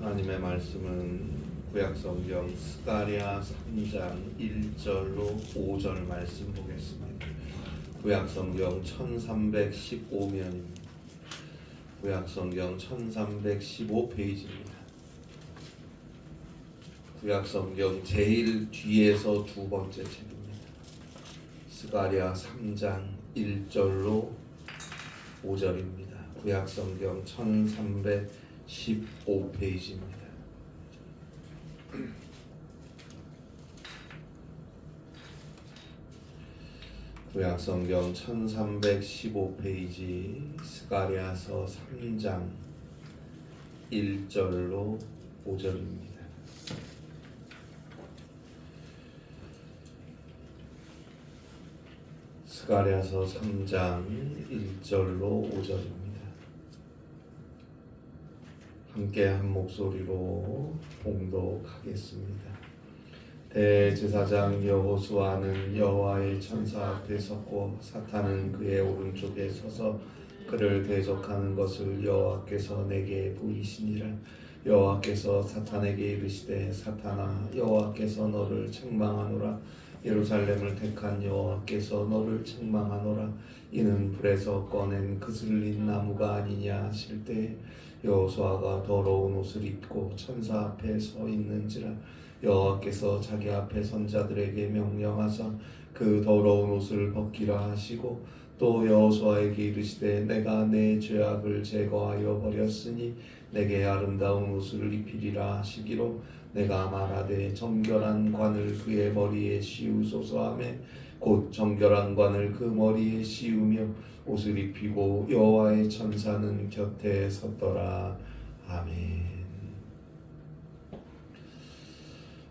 하나님의 말씀은 구약성경 스가랴 3장 1절로 5절 말씀 보겠습니다. 구약성경 1315면입니다. 구약성경 1315페이지입니다. 구약성경 제일 뒤에서 두 번째 책입니다. 스가랴 3장 1절로 5절입니다. 구약성경 1315 페이지입니다. 구약성경 1315페이지 스가랴서 3장 1절로 5절입니다. 스가랴서 3장 1절로 5절입니다. 함께 한 목소리로 봉독하겠습니다. 대제사장 여호수아는 여호와의 천사 앞에 섰고 사탄은 그의 오른쪽에 서서 그를 대적하는 것을 여호와께서 내게 보이시니라. 여호와께서 사탄에게 이르시되 사탄아 여호와께서 너를 책망하노라. 예루살렘을 택한 여호와께서 너를 책망하노라. 이는 불에서 꺼낸 그슬린 나무가 아니냐 하실 때 여호수아가 더러운 옷을 입고 천사 앞에 서 있는지라. 여호와께서 자기 앞에 선자들에게 명령하사 그 더러운 옷을 벗기라 하시고 또 여호수아에게 이르시되 내가 내 죄악을 제거하여 버렸으니 내게 아름다운 옷을 입히리라 하시기로 내가 말하되 정결한 관을 그의 머리에 씌우소서 하며 곧 정결한 관을 그 머리에 씌우며 옷을 입히고 여호와의 천사는 곁에 섰더라 아멘.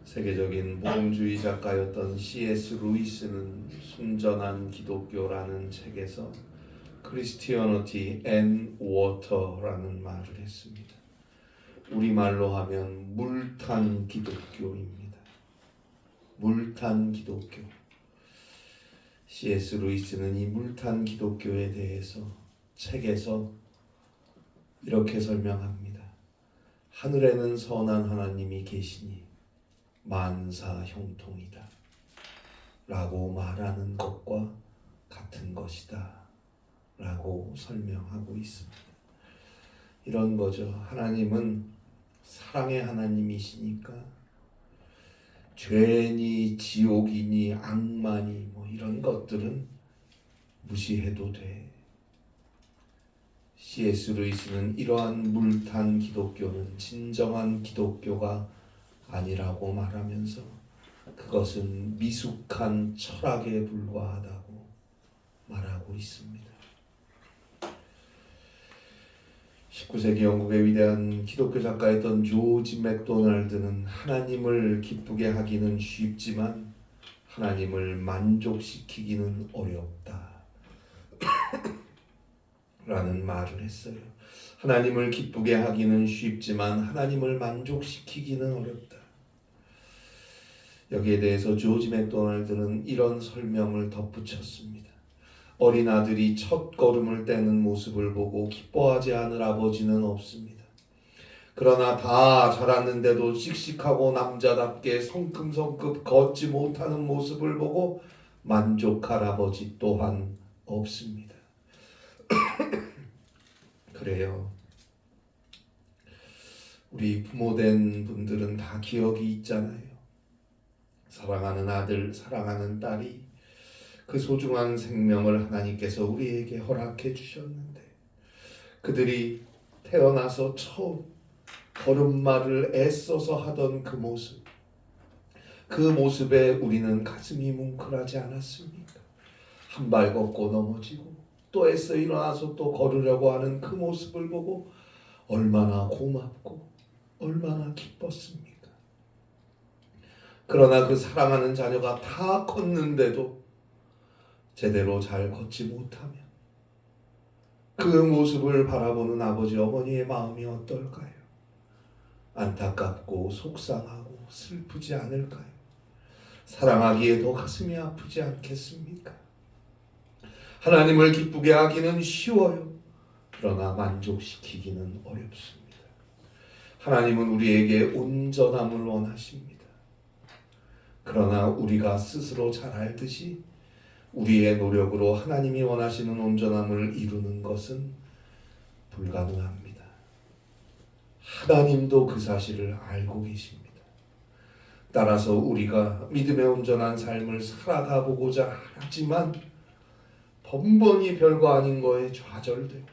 세계적인 복음주의 작가였던 C.S. 루이스는 순전한 기독교라는 책에서 크리스티어너티 앤 워터라는 말을 했습니다. 우리말로 하면 물탄 기독교입니다. 물탄 기독교. C.S. 루이스는 이 물탄 기독교에 대해서 책에서 이렇게 설명합니다. 하늘에는 선한 하나님이 계시니 만사 형통이다. 라고 말하는 것과 같은 것이다. 라고 설명하고 있습니다. 이런 거죠. 하나님은 사랑의 하나님이시니까 죄니 지옥이니 악마니 뭐 이런 것들은 무시해도 돼. C.S. 루이스는 이러한 물탄 기독교는 진정한 기독교가 아니라고 말하면서 그것은 미숙한 철학에 불과하다고 말하고 있습니다. 19세기 영국의 위대한 기독교 작가였던 조지 맥도날드는 하나님을 기쁘게 하기는 쉽지만 하나님을 만족시키기는 어렵다. 라는 말을 했어요. 하나님을 기쁘게 하기는 쉽지만 하나님을 만족시키기는 어렵다. 여기에 대해서 조지 맥도날드는 이런 설명을 덧붙였습니다. 어린 아들이 첫 걸음을 떼는 모습을 보고 기뻐하지 않을 아버지는 없습니다. 그러나 다 자랐는데도 씩씩하고 남자답게 성큼성큼 걷지 못하는 모습을 보고 만족할 아버지 또한 없습니다. 그래요. 우리 부모된 분들은 다 기억이 있잖아요. 사랑하는 아들, 사랑하는 딸이 그 소중한 생명을 하나님께서 우리에게 허락해 주셨는데 그들이 태어나서 처음 걸음마를 애써서 하던 그 모습 그 모습에 우리는 가슴이 뭉클하지 않았습니까? 한 발 걷고 넘어지고 또 애써 일어나서 또 걸으려고 하는 그 모습을 보고 얼마나 고맙고 얼마나 기뻤습니까? 그러나 그 사랑하는 자녀가 다 컸는데도 제대로 잘 걷지 못하면 그 모습을 바라보는 아버지 어머니의 마음이 어떨까요? 안타깝고 속상하고 슬프지 않을까요? 사랑하기에 더 가슴이 아프지 않겠습니까? 하나님을 기쁘게 하기는 쉬워요. 그러나 만족시키기는 어렵습니다. 하나님은 우리에게 온전함을 원하십니다. 그러나 우리가 스스로 잘 알듯이 우리의 노력으로 하나님이 원하시는 온전함을 이루는 것은 불가능합니다. 하나님도 그 사실을 알고 계십니다. 따라서 우리가 믿음의 온전한 삶을 살아가 보고자 하지만 번번이 별거 아닌 거에 좌절되고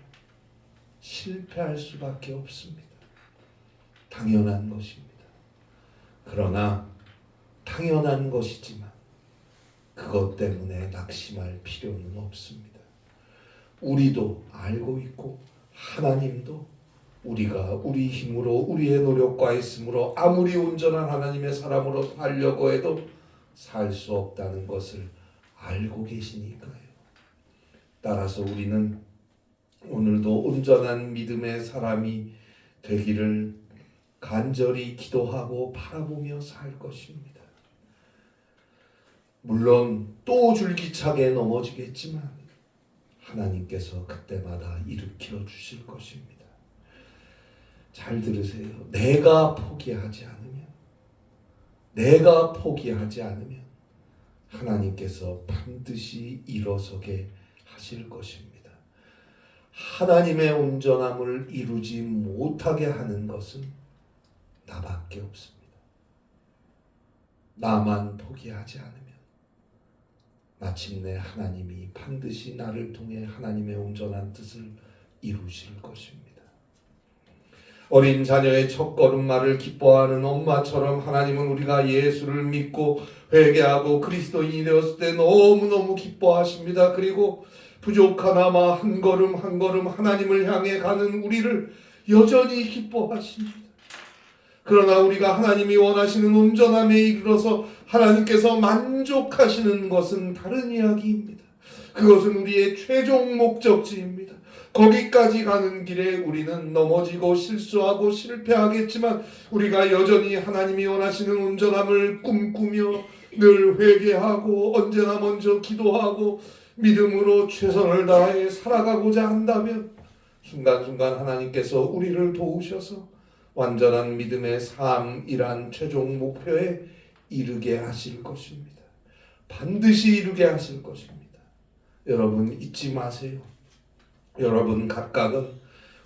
실패할 수밖에 없습니다. 당연한 것입니다. 그러나 당연한 것이지만 그것 때문에 낙심할 필요는 없습니다. 우리도 알고 있고 하나님도 우리가 우리 힘으로 우리의 노력과 있으므로 아무리 온전한 하나님의 사람으로 살려고 해도 살 수 없다는 것을 알고 계시니까요. 따라서 우리는 오늘도 온전한 믿음의 사람이 되기를 간절히 기도하고 바라보며 살 것입니다. 물론 또 줄기차게 넘어지겠지만 하나님께서 그때마다 일으켜 주실 것입니다. 잘 들으세요. 내가 포기하지 않으면, 내가 포기하지 않으면 하나님께서 반드시 일어서게 하실 것입니다. 하나님의 온전함을 이루지 못하게 하는 것은 나밖에 없습니다. 나만 포기하지 않으면 마침내 하나님이 반드시 나를 통해 하나님의 온전한 뜻을 이루실 것입니다. 어린 자녀의 첫 걸음마를 기뻐하는 엄마처럼 하나님은 우리가 예수를 믿고 회개하고 그리스도인이 되었을 때 너무너무 기뻐하십니다. 그리고 부족하나마 한 걸음 한 걸음 하나님을 향해 가는 우리를 여전히 기뻐하십니다. 그러나 우리가 하나님이 원하시는 온전함에 이르러서 하나님께서 만족하시는 것은 다른 이야기입니다. 그것은 우리의 최종 목적지입니다. 거기까지 가는 길에 우리는 넘어지고 실수하고 실패하겠지만 우리가 여전히 하나님이 원하시는 온전함을 꿈꾸며 늘 회개하고 언제나 먼저 기도하고 믿음으로 최선을 다해 살아가고자 한다면 순간순간 하나님께서 우리를 도우셔서 완전한 믿음의 삶이란 최종 목표에 이르게 하실 것입니다. 반드시 이루게 하실 것입니다. 여러분 잊지 마세요. 여러분 각각은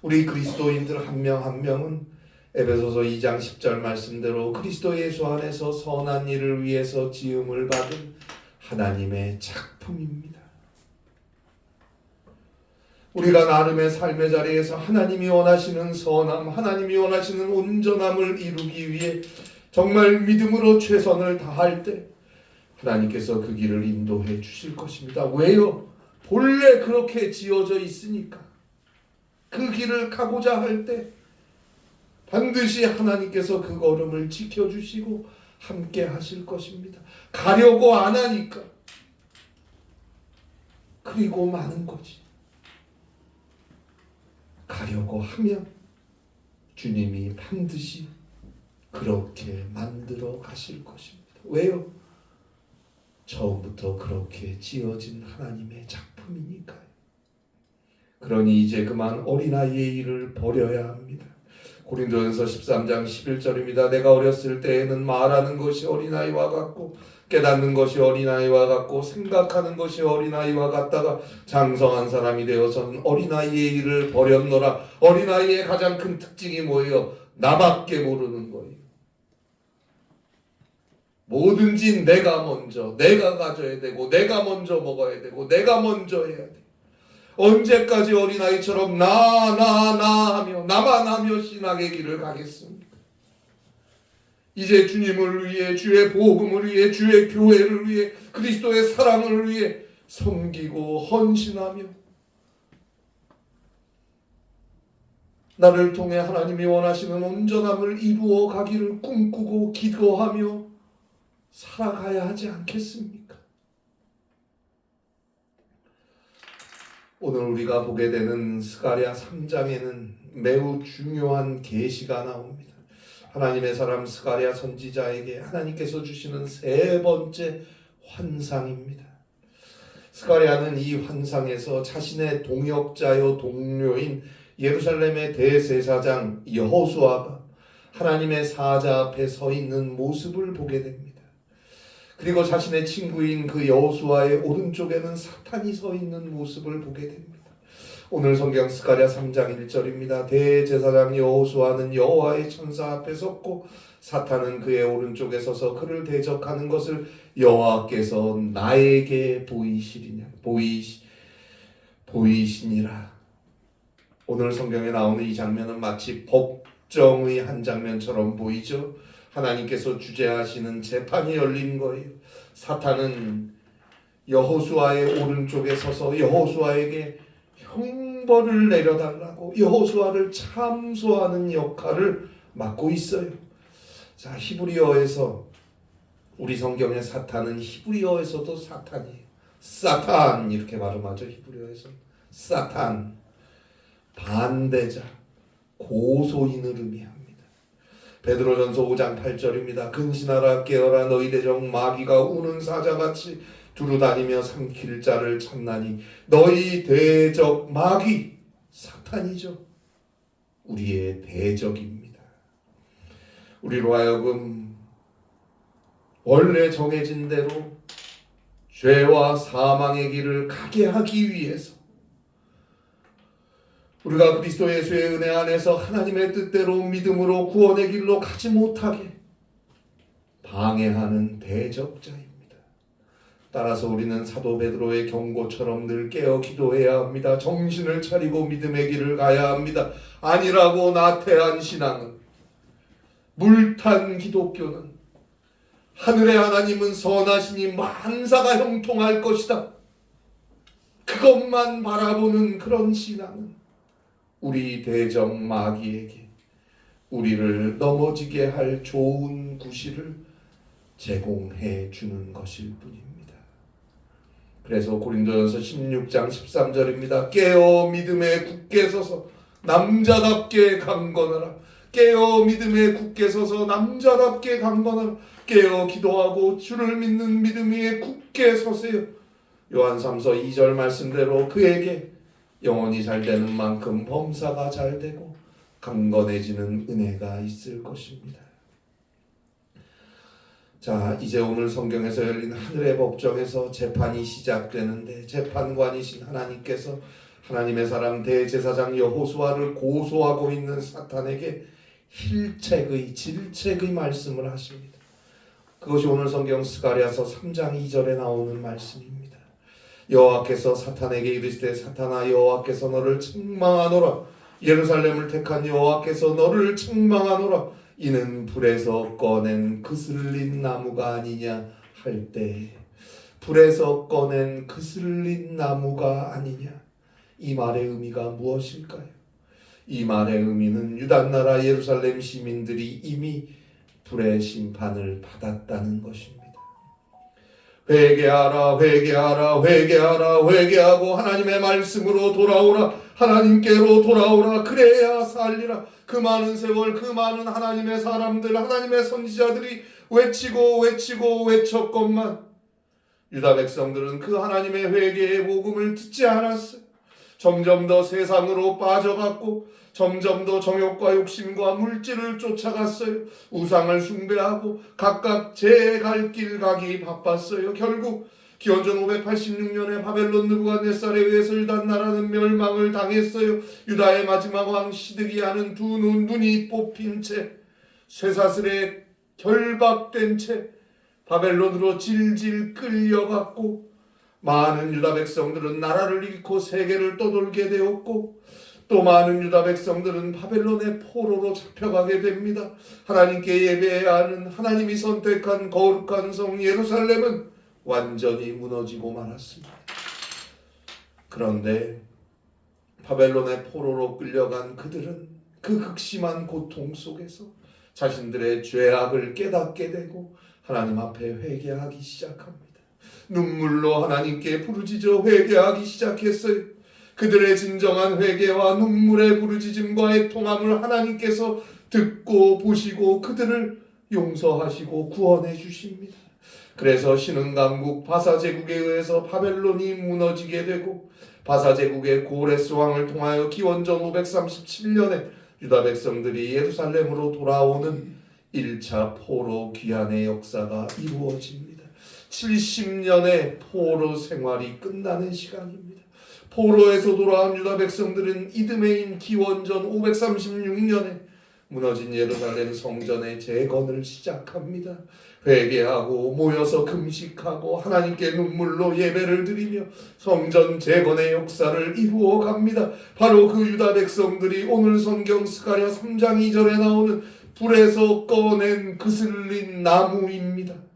우리 그리스도인들 한 명 한 명은 에베소서 2장 10절 말씀대로 그리스도 예수 안에서 선한 일을 위해서 지음을 받은 하나님의 작품입니다. 우리가 나름의 삶의 자리에서 하나님이 원하시는 선함, 하나님이 원하시는 온전함을 이루기 위해 정말 믿음으로 최선을 다할 때 하나님께서 그 길을 인도해 주실 것입니다. 왜요? 본래 그렇게 지어져 있으니까. 그 길을 가고자 할 때 반드시 하나님께서 그 걸음을 지켜주시고 함께 하실 것입니다. 가려고 안 하니까. 그리고 많은 거지. 가려고 하면 주님이 반드시 그렇게 만들어 가실 것입니다. 왜요? 처음부터 그렇게 지어진 하나님의 작품이니까요. 그러니 이제 그만 어린아이의 일을 버려야 합니다. 고린도전서 13장 11절입니다. 내가 어렸을 때에는 말하는 것이 어린아이와 같고 깨닫는 것이 어린아이와 같고 생각하는 것이 어린아이와 같다가 장성한 사람이 되어서는 어린아이의 일을 버렸노라. 어린아이의 가장 큰 특징이 뭐예요? 나밖에 모르는 거예요. 뭐든지 내가 먼저, 내가 가져야 되고, 내가 먼저 먹어야 되고, 내가 먼저 해야 돼. 언제까지 어린아이처럼 나, 나, 나 하며, 나만 하며 신앙의 길을 가겠습니까? 이제 주님을 위해, 주의 복음을 위해, 주의 교회를 위해, 그리스도의 사랑을 위해 섬기고 헌신하며, 나를 통해 하나님이 원하시는 온전함을 이루어 가기를 꿈꾸고 기도하며 살아가야 하지 않겠습니까? 오늘 우리가 보게 되는 스가랴 3장에는 매우 중요한 계시가 나옵니다. 하나님의 사람 스가랴 선지자에게 하나님께서 주시는 세 번째 환상입니다. 스가랴는 이 환상에서 자신의 동역자요 동료인 예루살렘의 대제사장 여호수아가 하나님의 사자 앞에 서 있는 모습을 보게 됩니다. 그리고 자신의 친구인 그 여호수아의 오른쪽에는 사탄이 서 있는 모습을 보게 됩니다. 오늘 성경 스가랴 3장 1절입니다. 대제사장 여호수아는 여호와의 천사 앞에 섰고 사탄은 그의 오른쪽에 서서 그를 대적하는 것을 여호와께서 나에게 보이시리냐 보이시 보이시니라. 오늘 성경에 나오는 이 장면은 마치 법정의 한 장면처럼 보이죠. 하나님께서 주재하시는 재판이 열린 거예요. 사탄은 여호수아의 오른쪽에 서서 여호수아에게 형벌을 내려달라고 여호수아를 참소하는 역할을 맡고 있어요. 자, 히브리어에서 우리 성경의 사탄은 히브리어에서도 사탄이에요. 사탄 이렇게 발음하죠. 히브리어에서 사탄 반대자 고소인을 의미합니다. 베드로전서 5장 8절입니다. 근신하라 깨어라 너희 대적 마귀가 우는 사자같이 두루다니며 삼킬 자를 찾나니 너희 대적 마귀 사탄이죠. 우리의 대적입니다. 우리로 하여금 원래 정해진 대로 죄와 사망의 길을 가게 하기 위해서 우리가 그리스도 예수의 은혜 안에서 하나님의 뜻대로 믿음으로 구원의 길로 가지 못하게 방해하는 대적자입니다. 따라서 우리는 사도 베드로의 경고처럼 늘 깨어 기도해야 합니다. 정신을 차리고 믿음의 길을 가야 합니다. 아니라고 나태한 신앙은 물탄 기독교는 하늘의 하나님은 선하시니 만사가 형통할 것이다. 그것만 바라보는 그런 신앙은 우리 대적 마귀에게 우리를 넘어지게 할 좋은 구실을 제공해 주는 것일 뿐입니다. 그래서 고린도전서 16장 13절입니다. 깨어 믿음에 굳게 서서 남자답게 강건하라. 깨어 믿음에 굳게 서서 남자답게 강건하라. 깨어 기도하고 주를 믿는 믿음 위에 굳게 서세요. 요한 3서 2절 말씀대로 그에게 영혼이 잘 되는 만큼 범사가 잘 되고 강건해지는 은혜가 있을 것입니다. 자, 이제 오늘 성경에서 열린 하늘의 법정에서 재판이 시작되는데 재판관이신 하나님께서 하나님의 사람 대제사장 여호수아를 고소하고 있는 사탄에게 힐책의 질책의 말씀을 하십니다. 그것이 오늘 성경 스가랴서 3장 2절에 나오는 말씀입니다. 여호와께서 사탄에게 이르시되 사탄아 여호와께서 너를 책망하노라 예루살렘을 택한 여호와께서 너를 책망하노라 이는 불에서 꺼낸 그슬린 나무가 아니냐 할 때 불에서 꺼낸 그슬린 나무가 아니냐 이 말의 의미가 무엇일까요? 이 말의 의미는 유다 나라 예루살렘 시민들이 이미 불의 심판을 받았다는 것입니다. 회개하라 회개하라 회개하라 회개하고 하나님의 말씀으로 돌아오라 하나님께로 돌아오라 그래야 살리라 그 많은 세월 그 많은 하나님의 사람들 하나님의 선지자들이 외치고 외치고 외쳤건만 유다 백성들은 그 하나님의 회개의 복음을 듣지 않았어요. 점점 더 세상으로 빠져갔고 점점 더 정욕과 욕심과 물질을 쫓아갔어요. 우상을 숭배하고 각각 제 갈 길 가기 바빴어요. 결국 기원전 586년에 바벨론 느부갓네살에 의해서 유다 나라는 멸망을 당했어요. 유다의 마지막 왕 시드기야는 두 눈, 눈이 뽑힌 채 쇠사슬에 결박된 채 바벨론으로 질질 끌려갔고 많은 유다 백성들은 나라를 잃고 세계를 떠돌게 되었고 또 많은 유다 백성들은 바벨론의 포로로 잡혀가게 됩니다. 하나님께 예배해야 하는 하나님이 선택한 거룩한 성 예루살렘은 완전히 무너지고 말았습니다. 그런데 바벨론의 포로로 끌려간 그들은 그 극심한 고통 속에서 자신들의 죄악을 깨닫게 되고 하나님 앞에 회개하기 시작합니다. 눈물로 하나님께 부르짖어 회개하기 시작했어요. 그들의 진정한 회개와 눈물의 부르짖음과 애통함을 하나님께서 듣고 보시고 그들을 용서하시고 구원해 주십니다. 그래서 신흥강국 바사 제국에 의해서 바벨론이 무너지게 되고 바사 제국의 고레스 왕을 통하여 기원전 537년에 유다 백성들이 예루살렘으로 돌아오는 1차 포로 귀환의 역사가 이루어집니다. 70년의 포로 생활이 끝나는 시간입니다. 포로에서 돌아온 유다 백성들은 이드메인 기원전 536년에 무너진 예루살렘 성전의 재건을 시작합니다. 회개하고 모여서 금식하고 하나님께 눈물로 예배를 드리며 성전 재건의 역사를 이루어 갑니다. 바로 그 유다 백성들이 오늘 성경 스가랴 3장 2절에 나오는 불에서 꺼낸 그슬린 나무입니다.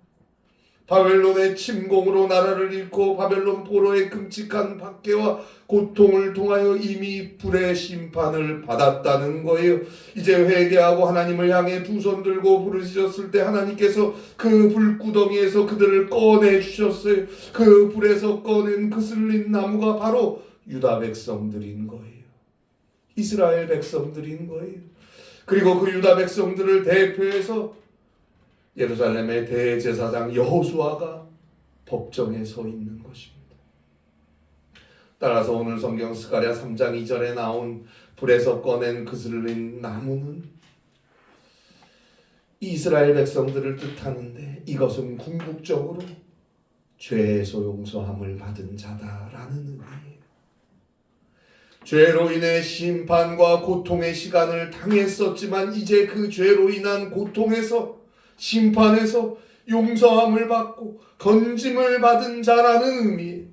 바벨론의 침공으로 나라를 잃고 바벨론 포로의 끔찍한 박해와 고통을 통하여 이미 불의 심판을 받았다는 거예요. 이제 회개하고 하나님을 향해 두 손 들고 부르짖었을 때 하나님께서 그 불구덩이에서 그들을 꺼내 주셨어요. 그 불에서 꺼낸 그슬린 나무가 바로 유다 백성들인 거예요. 이스라엘 백성들인 거예요. 그리고 그 유다 백성들을 대표해서 예루살렘의 대제사장 여호수아가 법정에 서 있는 것입니다. 따라서 오늘 성경 스가랴 3장 2절에 나온 불에서 꺼낸 그슬린 나무는 이스라엘 백성들을 뜻하는데 이것은 궁극적으로 죄에서 용서함을 받은 자다라는 의미예요. 죄로 인해 심판과 고통의 시간을 당했었지만 이제 그 죄로 인한 고통에서 심판에서 용서함을 받고 건짐을 받은 자라는 의미예요.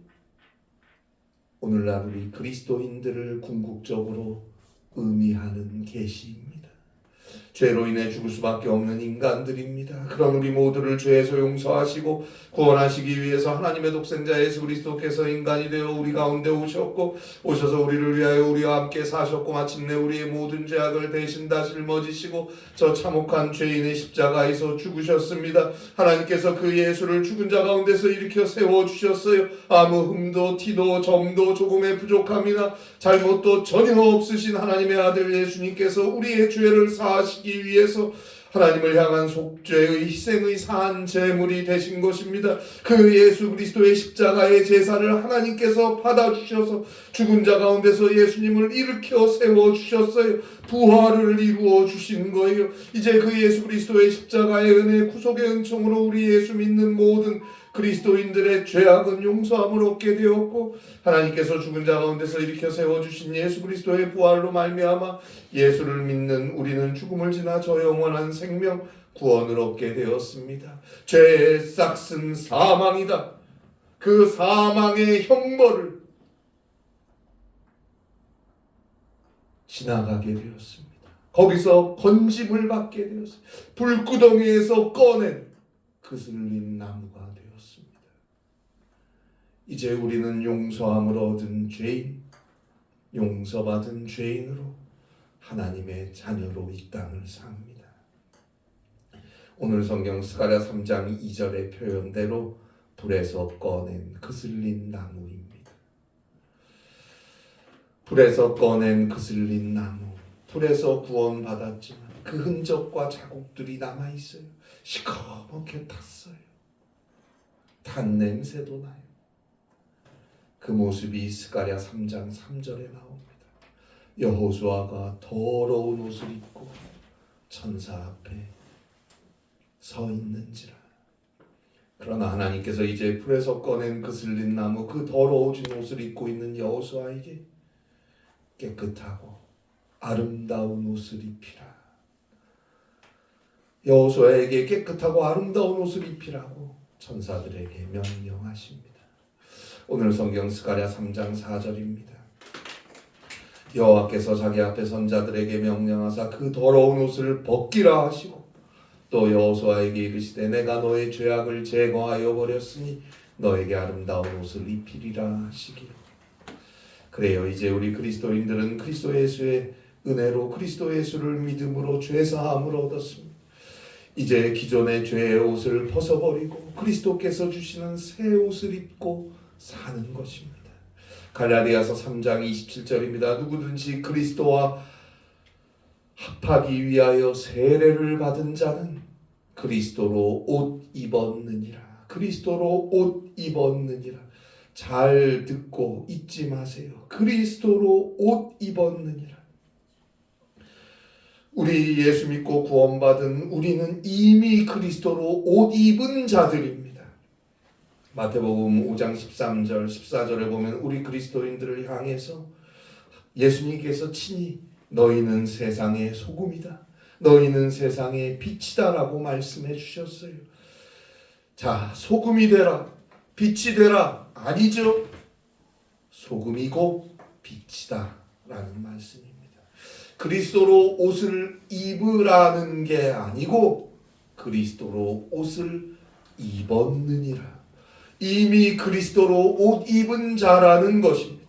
오늘날 우리 그리스도인들을 궁극적으로 의미하는 계시입니다. 죄로 인해 죽을 수밖에 없는 인간들입니다. 그런 우리 모두를 죄에서 용서하시고 구원하시기 위해서 하나님의 독생자 예수 그리스도께서 인간이 되어 우리 가운데 오셨고 오셔서 우리를 위하여 우리와 함께 사셨고 마침내 우리의 모든 죄악을 대신 다 짊어지시고 저 참혹한 죄인의 십자가에서 죽으셨습니다. 하나님께서 그 예수를 죽은 자 가운데서 일으켜 세워 주셨어요. 아무 흠도 티도 점도 조금의 부족함이나 잘못도 전혀 없으신 하나님의 아들 예수님께서 우리의 죄를 사하시기 위해서 하나님을 향한 속죄의 희생의 산 제물이 되신 것입니다. 그 예수 그리스도의 십자가의 제사를 하나님께서 받아주셔서 죽은 자 가운데서 예수님을 일으켜 세워 주셨어요. 부활을 이루어 주신 거예요. 이제 그 예수 그리스도의 십자가의 은혜 구속의 은총으로 우리 예수 믿는 모든 그리스도인들의 죄악은 용서함을 얻게 되었고 하나님께서 죽은 자 가운데서 일으켜 세워 주신 예수 그리스도의 부활로 말미암아 예수를 믿는 우리는 죽음을 지나 저 영원한 생명 구원을 얻게 되었습니다. 죄의 싹슨 사망이다. 그 사망의 형벌을 지나가게 되었습니다. 거기서 건짐을 받게 되었습니다. 불구덩이에서 꺼낸 그슬린 나무가. 이제 우리는 용서함을 얻은 죄인, 용서받은 죄인으로 하나님의 자녀로 이 땅을 삽니다. 오늘 성경 스가랴 3장 2절의 표현대로 불에서 꺼낸 그슬린 나무입니다. 불에서 꺼낸 그슬린 나무, 불에서 구원받았지만 그 흔적과 자국들이 남아 있어요. 시커멓게 탔어요. 탄 냄새도 나요. 그 모습이 스가랴 3장 3절에 나옵니다. 여호수아가 더러운 옷을 입고 천사 앞에 서 있는지라. 그러나 하나님께서 이제 불에서 꺼낸 그 슬린 나무 그 더러워진 옷을 입고 있는 여호수아에게 깨끗하고 아름다운 옷을 입히라. 여호수아에게 깨끗하고 아름다운 옷을 입히라고 천사들에게 명령하십니다. 오늘 성경 스가랴 3장 4절입니다. 여호와께서 자기 앞에 선 자들에게 명령하사 그 더러운 옷을 벗기라 하시고 또 여호수아에게 이르시되 내가 너의 죄악을 제거하여 버렸으니 너에게 아름다운 옷을 입히리라 하시기로 그래요 이제 우리 그리스도인들은 그리스도 예수의 은혜로 그리스도 예수를 믿음으로 죄 사함을 얻었습니다. 이제 기존의 죄의 옷을 벗어버리고 그리스도께서 주시는 새 옷을 입고 사는 것입니다. 갈라디아서 3장 27절입니다. 누구든지 그리스도와 합하기 위하여 세례를 받은 자는 그리스도로 옷 입었느니라. 그리스도로 옷 입었느니라. 잘 듣고 잊지 마세요. 그리스도로 옷 입었느니라. 우리 예수 믿고 구원받은 우리는 이미 그리스도로 옷 입은 자들입니다. 마태복음 5장 13절 14절에 보면 우리 그리스도인들을 향해서 예수님께서 친히 너희는 세상의 소금이다. 너희는 세상의 빛이다라고 말씀해 주셨어요. 자, 소금이 되라. 빛이 되라. 아니죠. 소금이고 빛이다라는 말씀입니다. 그리스도로 옷을 입으라는 게 아니고 그리스도로 옷을 입었느니라. 이미 그리스도로 옷 입은 자라는 것입니다.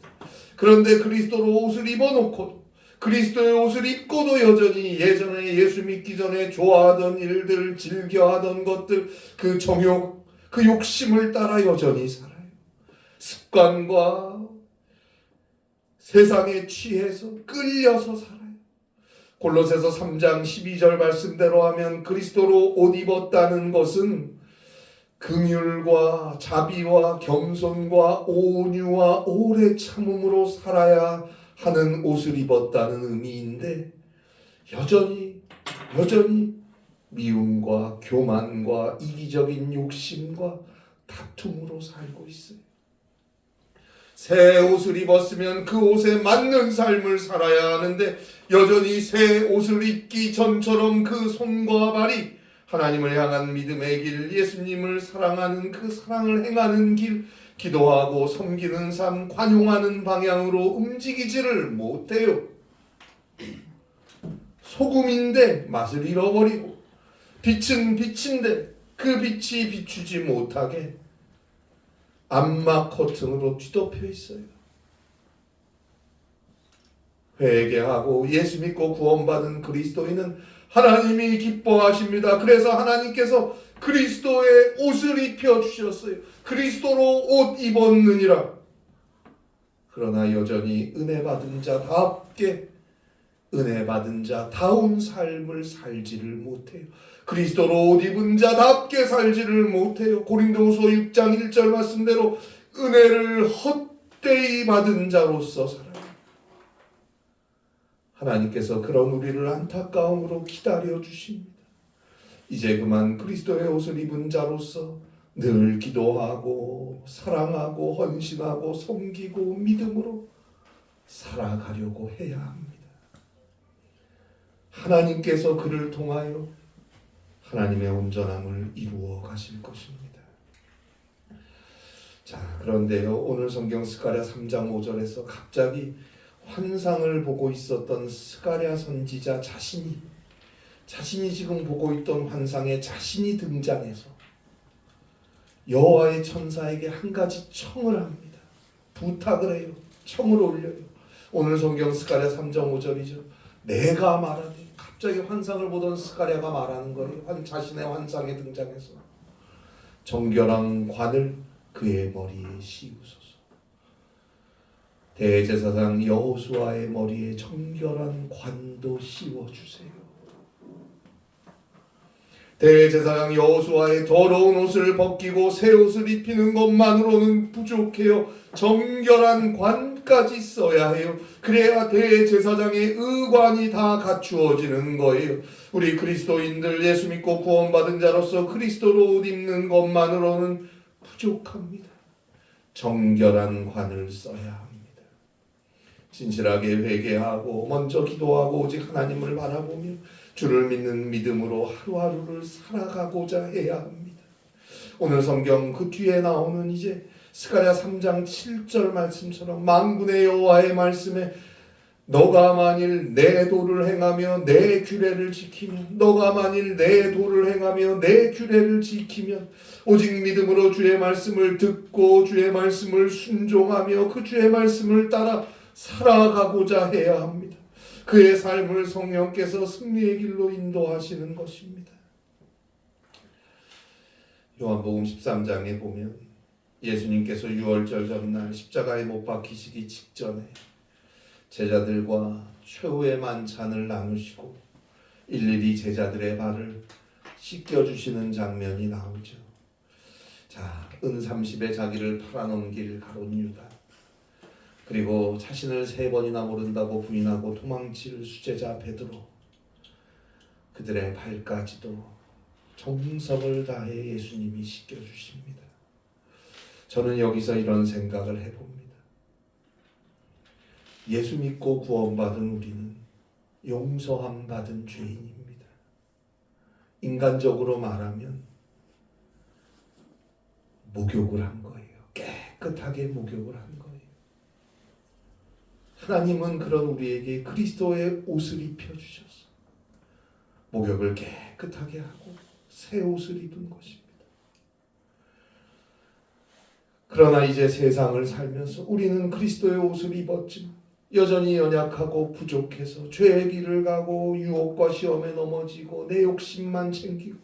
그런데 그리스도로 옷을 입어놓고 그리스도의 옷을 입고도 여전히 예전에 예수 믿기 전에 좋아하던 일들, 즐겨하던 것들, 그 정욕, 그 욕심을 따라 여전히 살아요. 습관과 세상에 취해서 끌려서 살아요. 골로새서 3장 12절 말씀대로 하면 그리스도로 옷 입었다는 것은 긍휼과 자비와 겸손과 온유와 오래 참음으로 살아야 하는 옷을 입었다는 의미인데 여전히 여전히 미움과 교만과 이기적인 욕심과 다툼으로 살고 있어요. 새 옷을 입었으면 그 옷에 맞는 삶을 살아야 하는데 여전히 새 옷을 입기 전처럼 그 손과 발이 하나님을 향한 믿음의 길, 예수님을 사랑하는 그 사랑을 행하는 길, 기도하고 섬기는 삶, 관용하는 방향으로 움직이지를 못해요. 소금인데 맛을 잃어버리고 빛은 빛인데 그 빛이 비추지 못하게 암막 커튼으로 뒤덮여 있어요. 회개하고 예수 믿고 구원받은 그리스도인은 하나님이 기뻐하십니다. 그래서 하나님께서 그리스도의 옷을 입혀 주셨어요. 그리스도로 옷 입었느니라. 그러나 여전히 은혜 받은 자답게 은혜 받은 자다운 삶을 살지를 못해요. 그리스도로 옷 입은 자답게 살지를 못해요. 고린도후서 6장 1절 말씀대로 은혜를 헛되이 받은 자로서 살아요. 하나님께서 그런 우리를 안타까움으로 기다려 주십니다. 이제 그만 그리스도의 옷을 입은 자로서 늘 기도하고 사랑하고 헌신하고 섬기고 믿음으로 살아가려고 해야 합니다. 하나님께서 그를 통하여 하나님의 온전함을 이루어 가실 것입니다. 자, 그런데요. 오늘 성경 스가랴 3장 5절에서 갑자기 환상을 보고 있었던 스가랴 선지자 자신이 자신이 지금 보고 있던 환상에 자신이 등장해서 여호와의 천사에게 한 가지 청을 합니다. 부탁을 해요. 청을 올려요. 오늘 성경 스가랴 3장 5절이죠. 내가 말하되 갑자기 환상을 보던 스가랴가 말하는 거예요. 한 자신의 환상에 등장해서 정결한 관을 그의 머리에 씌우소서. 대제사장 여호수아의 머리에 정결한 관도 씌워 주세요. 대제사장 여호수아의 더러운 옷을 벗기고 새 옷을 입히는 것만으로는 부족해요. 정결한 관까지 써야 해요. 그래야 대제사장의 의관이 다 갖추어지는 거예요. 우리 그리스도인들 예수 믿고 구원받은 자로서 그리스도로 옷 입는 것만으로는 부족합니다. 정결한 관을 써야. 진실하게 회개하고 먼저 기도하고 오직 하나님을 바라보며 주를 믿는 믿음으로 하루하루를 살아가고자 해야 합니다. 오늘 성경 그 뒤에 나오는 이제 스가랴 3장 7절 말씀처럼 만군의 여호와의 말씀에 너가 만일 내 도를 행하며 내 규례를 지키면 너가 만일 내 도를 행하며 내 규례를 지키면 오직 믿음으로 주의 말씀을 듣고 주의 말씀을 순종하며 그 주의 말씀을 따라 살아가고자 해야 합니다. 그의 삶을 성령께서 승리의 길로 인도하시는 것입니다. 요한복음 13장에 보면 예수님께서 6월절 전날 십자가에 못 박히시기 직전에 제자들과 최후의 만찬을 나누시고 일일이 제자들의 발을 씻겨 주시는 장면이 나오죠. 자, 은 30에 자기를 팔아넘길 가론 유다. 그리고 자신을 세 번이나 모른다고 부인하고 도망칠 수제자 베드로. 그들의 발까지도 정성을 다해 예수님이 씻겨주십니다. 저는 여기서 이런 생각을 해봅니다. 예수 믿고 구원받은 우리는 용서함 받은 죄인입니다. 인간적으로 말하면 목욕을 한 거예요. 깨끗하게 목욕을 한 거예요. 하나님은 그런 우리에게 그리스도의 옷을 입혀 주셨어. 목욕을 깨끗하게 하고 새 옷을 입은 것입니다. 그러나 이제 세상을 살면서 우리는 그리스도의 옷을 입었지만 여전히 연약하고 부족해서 죄의 길을 가고 유혹과 시험에 넘어지고 내 욕심만 챙기고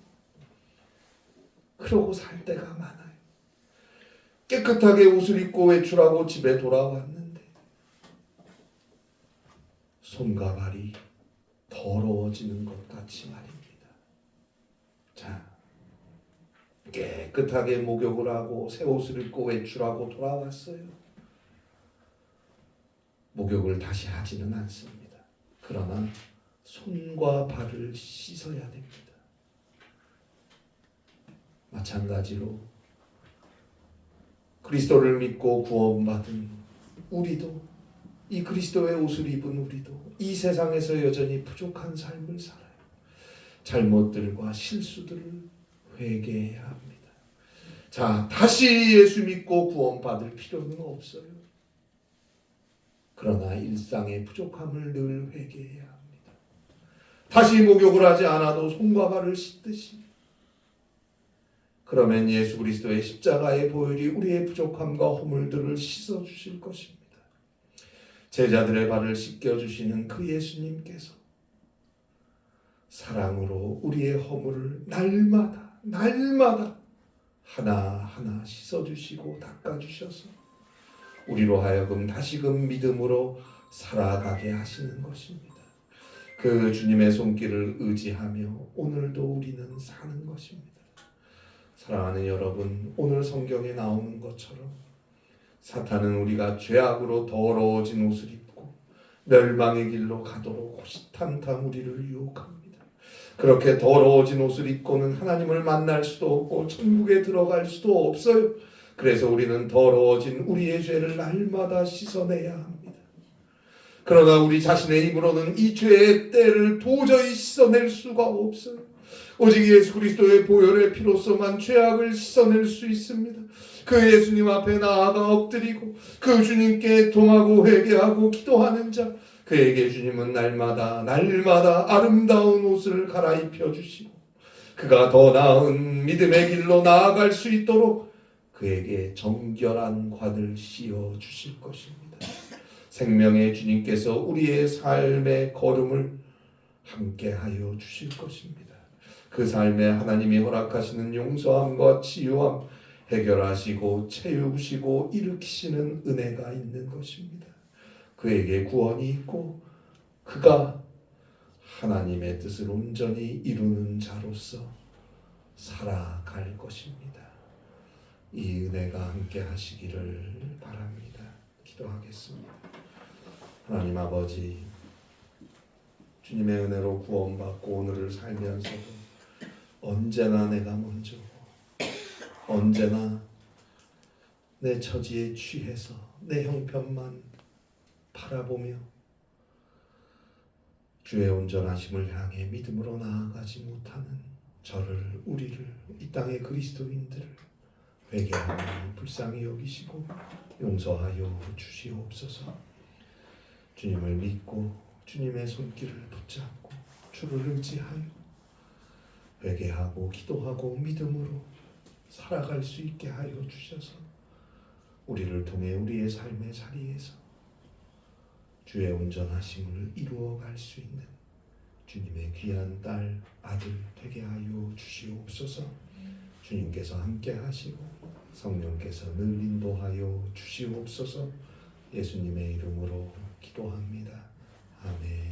그러고 살 때가 많아요. 깨끗하게 옷을 입고 외출하고 집에 돌아왔는데 손과 발이 더러워지는 것 같이 말입니다. 자, 깨끗하게 목욕을 하고 새 옷을 입고 외출하고 돌아왔어요. 목욕을 다시 하지는 않습니다. 그러나 손과 발을 씻어야 됩니다. 마찬가지로 그리스도를 믿고 구원받은 우리도 이 그리스도의 옷을 입은 우리도 이 세상에서 여전히 부족한 삶을 살아요. 잘못들과 실수들을 회개해야 합니다. 자, 다시 예수 믿고 구원받을 필요는 없어요. 그러나 일상의 부족함을 늘 회개해야 합니다. 다시 목욕을 하지 않아도 손과 발을 씻듯이 그러면 예수 그리스도의 십자가의 보혈이 우리의 부족함과 허물들을 씻어 주실 것입니다. 제자들의 발을 씻겨 주시는 그 예수님께서 사랑으로 우리의 허물을 날마다 날마다 하나하나 씻어 주시고 닦아 주셔서 우리로 하여금 다시금 믿음으로 살아가게 하시는 것입니다. 그 주님의 손길을 의지하며 오늘도 우리는 사는 것입니다. 사랑하는 여러분, 오늘 성경에 나오는 것처럼 사탄은 우리가 죄악으로 더러워진 옷을 입고 멸망의 길로 가도록 호시탐탐 우리를 유혹합니다. 그렇게 더러워진 옷을 입고는 하나님을 만날 수도 없고 천국에 들어갈 수도 없어요. 그래서 우리는 더러워진 우리의 죄를 날마다 씻어내야 합니다. 그러나 우리 자신의 입으로는 이 죄의 때를 도저히 씻어낼 수가 없어요. 오직 예수 그리스도의 보혈의 피로서만 죄악을 씻어낼 수 있습니다. 그 예수님 앞에 나아가 엎드리고 그 주님께 동하고 회개하고 기도하는 자 그에게 주님은 날마다 날마다 아름다운 옷을 갈아입혀 주시고 그가 더 나은 믿음의 길로 나아갈 수 있도록 그에게 정결한 관을 씌워 주실 것입니다. 생명의 주님께서 우리의 삶의 걸음을 함께하여 주실 것입니다. 그 삶에 하나님이 허락하시는 용서함과 치유함 해결하시고 채우시고 일으키시는 은혜가 있는 것입니다. 그에게 구원이 있고 그가 하나님의 뜻을 온전히 이루는 자로서 살아갈 것입니다. 이 은혜가 함께 하시기를 바랍니다. 기도하겠습니다. 하나님 아버지 주님의 은혜로 구원받고 오늘을 살면서도 언제나 내가 먼저 언제나 내 처지에 취해서 내 형편만 바라보며 주의 온전하심을 향해 믿음으로 나아가지 못하는 저를 우리를 이 땅의 그리스도인들을 회개하니 불쌍히 여기시고 용서하여 주시옵소서. 주님을 믿고 주님의 손길을 붙잡고 주를 의지하여 회개하고 기도하고 믿음으로 살아갈 수 있게 하여 주셔서 우리를 통해 우리의 삶의 자리에서 주의 온전하심을 이루어갈 수 있는 주님의 귀한 딸 아들 되게 하여 주시옵소서. 주님께서 함께 하시고 성령께서 늘 인도하여 주시옵소서. 예수님의 이름으로 기도합니다. 아멘.